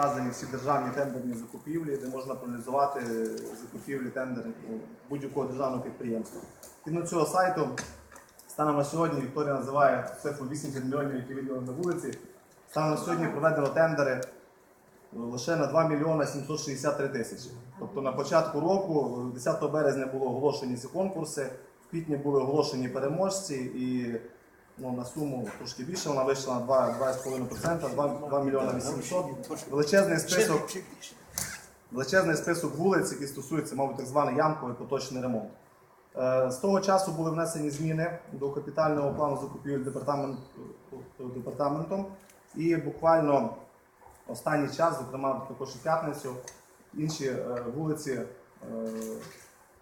вказані всі державні тендерні закупівлі, де можна проаналізувати закупівлі тендери ну, будь-якого державного підприємства. Згідно цього сайту, станом на сьогодні Вікторія називає цифру 80 мільйонів, які виділені на вулиці. Станом на сьогодні проведено тендери лише на 2 мільйони 763 тисячі. Тобто на початку року, 10 березня було оголошені ці конкурси, в квітні були оголошені переможці і ну, на суму трошки більше, вона вийшла на 2,5%, 2, 2 мільйони 800. Величезний список, величезний список вулиць, які стосуються, мабуть, так званий ямковий поточний ремонт. Е, З того часу були внесені зміни до капітального плану закупівель департамент, департаментом. І буквально останній час, зокрема також і п'ятницю, інші е, вулиці е,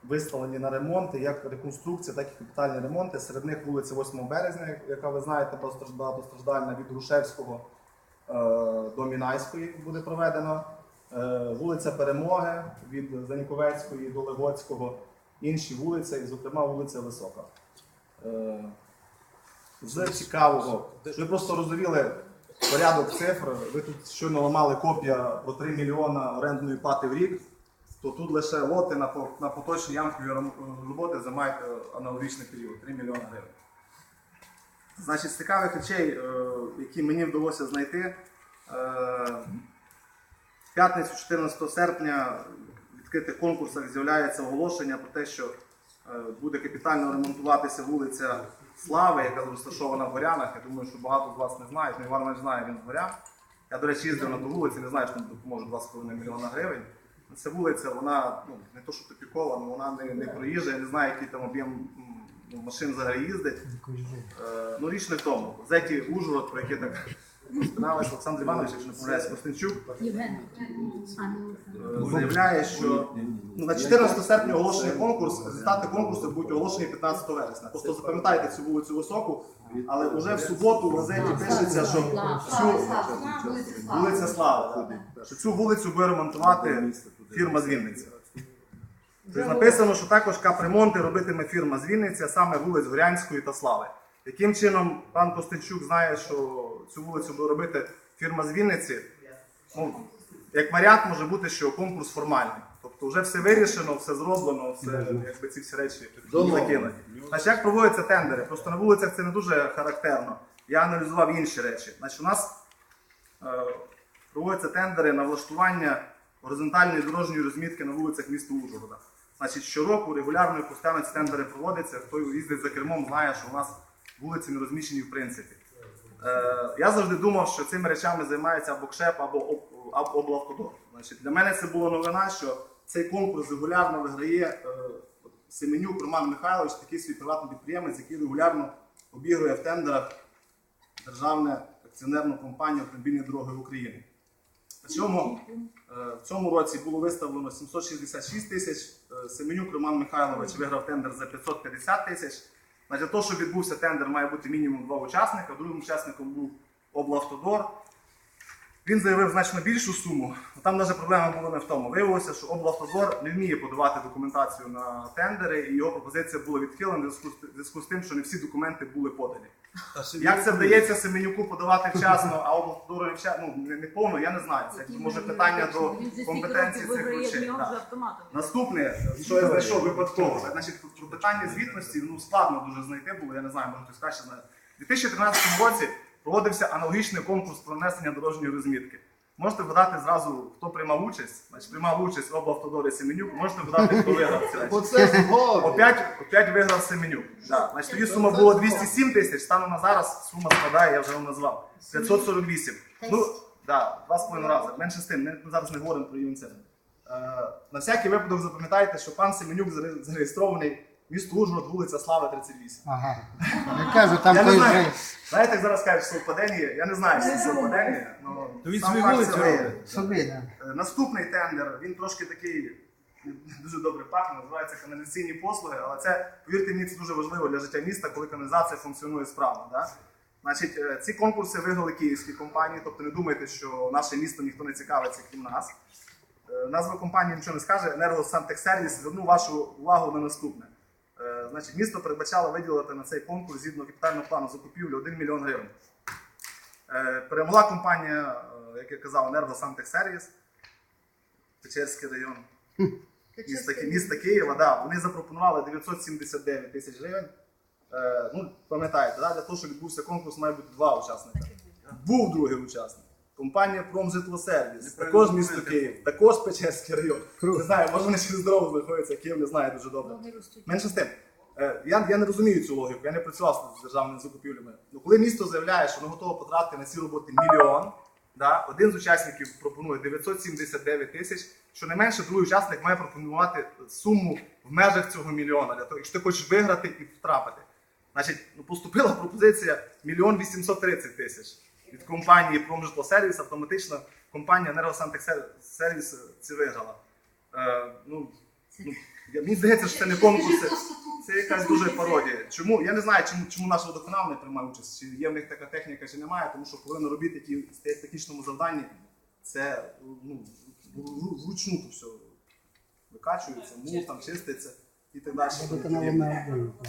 виставлені на ремонти, як реконструкція, так і капітальні ремонти. Серед них вулиця 8 березня, яка ви знаєте, багатостраждальна від Грушевського е, до Мінайської буде проведена. Е, Вулиця Перемоги від Заньковецької до Легоцького, інші вулиці, і, зокрема, вулиця Висока. Е, З цікавого, ви просто розуміли порядок цифр. Ви тут щойно ламали копія по 3 мільйона орендної плати в рік, то тут лише лоти на, на поточні ямкові роботи займають е, аналогічний період 3 мільйони гривень. Значить, з цікавих речей, е, які мені вдалося знайти, е, в п'ятницю 14 серпня в відкритих конкурсах з'являється оголошення про те, що буде капітально ремонтуватися вулиця Слави, яка розташована в Горянах. Я думаю, що багато з вас не знають. Ну, Іван Іванович знає, він з Горян. Я, до речі, їздив на ту вулицю, не знаю, що там допоможе 2,5 мільйона гривень. Ця вулиця, вона ну, не то, що топікова, але вона не, не проїжджа. Я не знаю, який там об'єм ну, машин взагалі їздить. Е, ну, річ не в тому. Зеті Ужгород, про який так розпиналися, Олександр Іванович, якщо не помиляюсь, Костенчук, Євген. е, заявляє, що ну, на 14 серпня оголошений конкурс, результати конкурсу будуть оголошені 15 вересня. Просто запам'ятайте цю вулицю високу, але вже в суботу в газеті пишеться, що цю вулиця Слава, що цю вулицю буде ремонтувати фірма з Вінниці. Тобто написано, що також капремонти робитиме фірма з Вінниці, а саме вулиць Горянської та Слави. Яким чином пан Костенчук знає, що цю вулицю буде робити фірма з Вінниці? Ну, як варіант може бути, що конкурс формальний. Тобто вже все вирішено, все зроблено, все якби ці всі речі закинуті. Значить, як проводяться тендери? Просто на вулицях це не дуже характерно. Я аналізував інші речі. Значить, у нас е, проводяться тендери на влаштування горизонтальної дорожньої розмітки на вулицях міста Ужгорода. Значить, щороку регулярно і постійно ці тендери проводяться. Хто їздить за кермом, знає, що у нас вулиці не розміщені в принципі. Е, я завжди думав, що цими речами займається або КШЕП, або об- або облавтодор. Значить, для мене це була новина, що цей конкурс регулярно виграє е, Семенюк Роман Михайлович, такий свій приватний підприємець, який регулярно обігрує в тендерах державну акціонерну компанію автомобільні дороги України. Причому е, в цьому році було виставлено 766 тисяч. Семенюк Роман Михайлович виграв тендер за 550 тисяч. Для того, щоб відбувся тендер, має бути мінімум два учасника. Другим учасником був облавтодор. Він заявив значно більшу суму. але Там навіть проблема була не в тому. Виявилося, що облавтодор не вміє подавати документацію на тендери, і його пропозиція була відхилена в зв'язку з- в зв'язку з тим, що не всі документи були подані. Як це вдається Семенюку подавати вчасно, а вчасно, ну, не, не повно, я не знаю. Це може питання до компетенції цих речей. Наступне, що я знайшов випадково, значить, про питання звітності ну, складно дуже знайти було, я не знаю, може хтось краще знає. У 2013 році проводився аналогічний конкурс про внесення дорожньої розмітки. Можете вгадати зразу, хто приймав участь. Значить, приймав участь облавтодор і Семенюк, можете вгадати, хто виграв. Опять, опять виграв Семенюк. Да. Значить, тоді сума була 207 тисяч, станом на зараз сума складає, я вже вам назвав, 548. Ну, да, два з половиною рази. Менше з тим, ми зараз не говоримо про рівень. Е, на всякий випадок запам'ятайте, що пан Семенюк зареєстрований місто Ужгород, вулиця Слави 38. Ага. Я кажу, там Я не той знаю, вже знаєте, як зараз кажуть совпадення, я не знаю, що це совпадення, але То він сам свою факт вулицю цього є. робить. собі. да. Е, Наступний тендер, він трошки такий дуже добре пахне, називається каналізаційні послуги, але це, повірте мені, це дуже важливо для життя міста, коли каналізація функціонує справно. Да? Значить, е, ці конкурси виграли київські компанії, тобто не думайте, що наше місто ніхто не цікавиться, крім нас. Е, Назва компанії нічого не скаже, енергосантехсервіс. Зверну вашу увагу на наступне. Значить, місто передбачало виділити на цей конкурс згідно капітального плану закупівлі 1 мільйон гривень. Е, Перемогла компанія е, як я казав, енергосантехсервіс, Печерський район. Міста, Ки- міста Києва, да, вони запропонували 979 тисяч гривень. Е, ну, пам'ятаєте, да, для того, щоб відбувся конкурс, має бути два учасника. Був другий учасник. Компанія Промжитлосервіс, також місто. Київ, також Печерський район. Не знаю, може вони через дорогу знаходяться, Київ не знає дуже добре. Менше з тим, я, я не розумію цю логіку, я не працював з державними закупівлями. Ну, коли місто заявляє, що воно готове потратити на ці роботи мільйон, да, один з учасників пропонує 979 тисяч, що не менше другий учасник має пропонувати суму в межах цього мільйона, для того, якщо ти хочеш виграти і втрапити. Значить, ну, поступила пропозиція мільйон 830 тисяч від компанії Промжитлосервіс, автоматично компанія Енергосантехсервіс це виграла. Е, ну, ну, я- мені здається, що це не конкурси. Це якась дуже пародія. Чому? Я не знаю, чому, чому наш водоканал не приймає участь, чи є в них така техніка, чи немає, тому що на робіт, стоять в технічному завданні, це ну, вручну то все викачується, мул там чиститься і так далі. Водоканалу на.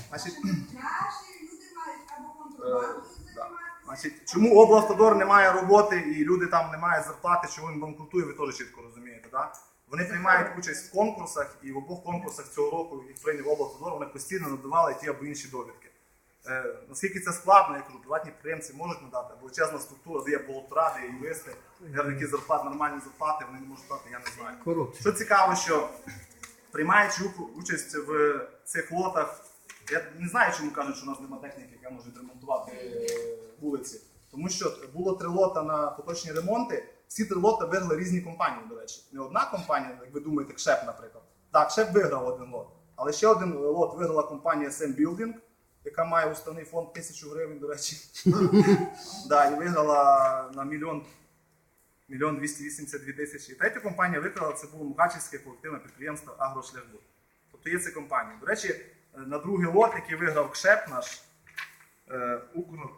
Значить, Наші люди мають або Е, да. Значить, чому облавтодор не має роботи і люди там не мають зарплати, чому він банкрутує, ви теж чітко розумієте. Да? Вони приймають участь в конкурсах, і в обох конкурсах цього року їх прийняв облавтодор, вони постійно надавали ті або інші довідки. Е, наскільки це складно, я кажу, приватні підприємці можуть надати, величезна структура, де є бухгалтера, де є юристи, які зарплат, нормальні зарплати, вони не можуть дати, я не знаю. Корупція. Що цікаво, що приймаючи участь в цих лотах, я не знаю, чому кажуть, що у нас немає техніки, яка може відремонтувати е, вулиці. Тому що було три лота на поточні ремонти. Всі три лота виграли різні компанії, до речі. Не одна компанія, як ви думаєте, КШЕП, наприклад. Так, КШЕП виграв один лот. Але ще один лот виграла компанія Sam Building, яка має уставний фонд тисячу гривень, до речі. Да, і виграла на мільйон мільйон 282 тисячі. І третя компанія викрала це було Мукачівське колективне підприємство Агрошляхбуд. Тобто є ці компанії. До речі, е, на другий лот, який виграв КШЕП наш,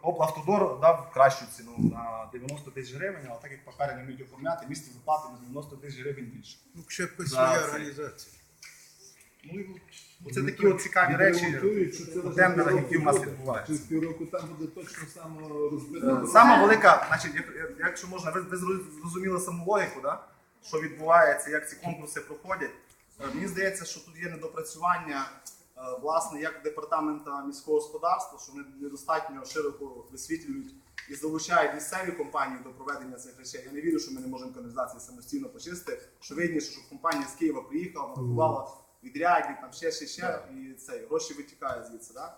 облавтодор дав кращу ціну на 90 тисяч гривень, але так як папери не вміють оформляти, місто заплатить на 90 тисяч гривень більше. Ну, ще Да, своя це- організація. Ну, і Оце такі от цікаві речі у тендерах, які в нас відбуваються. Півроку там буде точно само Е, розбито. Сама велика, значить, як- як- якщо можна, ви, ви зрозуміли саму логіку, да? що відбувається, як ці конкурси проходять. Е, Мені здається, що тут є недопрацювання е, власне як департамента міського господарства, що вони недостатньо широко висвітлюють і залучають місцеві компанії до проведення цих речей. Я не вірю, що ми не можемо каналізації самостійно почистити. Що видніше, що компанія з Києва приїхала, нарахувала відряді, там ще, ще, ще, і це, гроші витікають звідси. Да?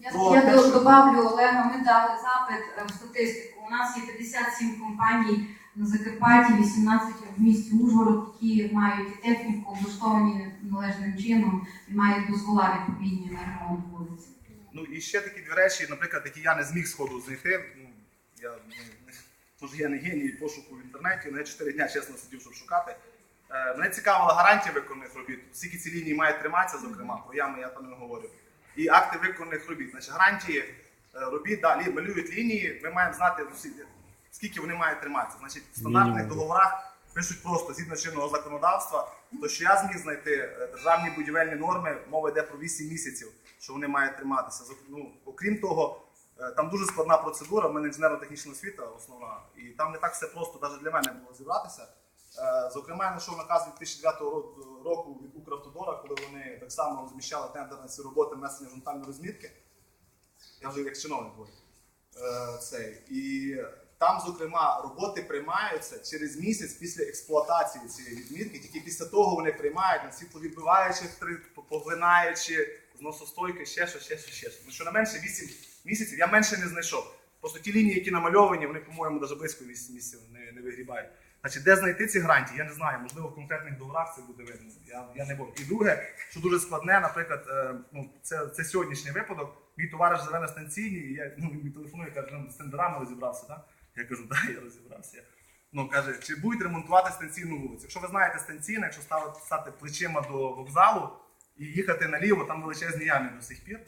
Я, Про я що- добавлю, Олега, ми дали запит е, в статистику. У нас є 57 компаній на Закарпатті, 18 в місті Ужгород, які мають і техніку, облаштовані належним чином і мають дозвола відповідні на ремонт вулиці. Ну і ще такі дві речі, наприклад, які я не зміг сходу знайти. Ну, я не, не, тож я не геній пошуку в інтернеті, я 4 дня чесно сидів, щоб шукати. Е, мене цікавила гарантія виконаних робіт. Скільки ці лінії мають триматися, зокрема, про ями я там не говорю. І акти виконаних робіт. Значить, гарантії е, робіт, далі малюють лінії, ми маємо знати, усі- скільки вони мають триматися. Значить, в стандартних договорах пишуть просто згідно чинного законодавства, то що я зміг знайти е, державні будівельні норми, мова йде про 8 місяців, що вони мають триматися. Ну, окрім того, е, там дуже складна процедура, в мене інженерно-технічна освіта основна, і там не так все просто навіть для мене було зібратися. Е, Зокрема, я знайшов наказ 2009 року від Укравтодора, коли вони так само розміщали тендер на ці роботи внесення жонтальної розмітки. Я вже як чиновник. Е, цей. І там, зокрема, роботи приймаються через місяць після експлуатації цієї відмітки. Тільки після того вони приймають на світловідбиваючі, поглинаючи, зносостойки, ще що, ще що, ще що. Ну, щонайменше 8 місяців я менше не знайшов. Просто ті лінії, які намальовані, вони, по-моєму, навіть близько 8 місяців не, не вигрібають. Значить, де знайти ці гарантії, я не знаю. Можливо, в конкретних договорах це буде видно. Я, я не буду. І друге, що дуже складне, наприклад, е, ну, це, це сьогоднішній випадок. Мій товариш на і я ну, він мені телефонує, каже, з тендерами розібрався. Да? Я кажу, да, я розібрався. Ну, каже, чи будуть ремонтувати станційну вулицю? Якщо ви знаєте станційне, якщо ставити стати плечима до вокзалу і їхати наліво, там величезні ями до сих пір.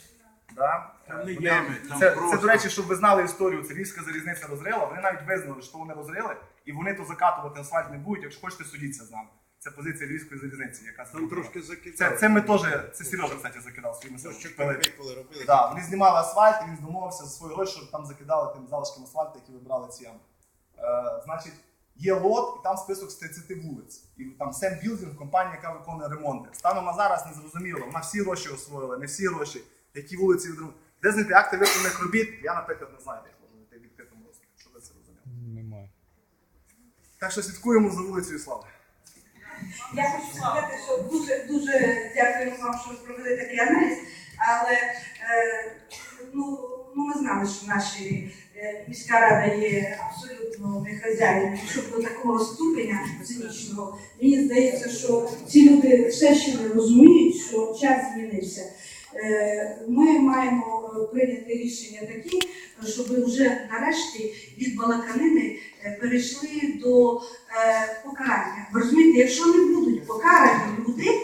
Да? Там не Вони- ями, там це, це, до речі, щоб ви знали історію, це Львівська залізниця розрила. Вони навіть визнали, що вони розрили, і вони то закатувати асфальт не будуть. Якщо хочете, судіться з нами. Це позиція Львівської залізниці, яка Там трошки це, закидали. це ми теж, це Сережа, кстати, закидав своїми Що силами. коли робили. Да, вони знімали асфальт, і він здумовився за свої гроші, щоб там закидали тим залишком асфальту, які вибрали ці ями. Е, значить, є лот, і там список з 30 вулиць. І там Сем Білдинг, компанія, яка виконує ремонти. Станом на зараз не зрозуміло, вона всі гроші освоїла, не всі гроші, які вулиці відремонтують. Де знайти акти виконаних робіт, я, наприклад, не знаю, де їх можна знайти в відкритому доступі, щоб ви це розуміли. Немає. Так що слідкуємо за вулицею Слави. Я хочу сказати, що дуже дуже дякуємо вам, що ви провели такий аналіз. Але е, ну, ну ми знали, що наші е, міська рада є абсолютно не хазяїном, щоб до такого ступеня цинічного. Мені здається, що ці люди все ще не розуміють, що час змінився. Е, Ми маємо прийняти рішення такі, щоб вже нарешті від балаканини е, перейшли до е, покарання. Ви розумієте, якщо не будуть покарані люди,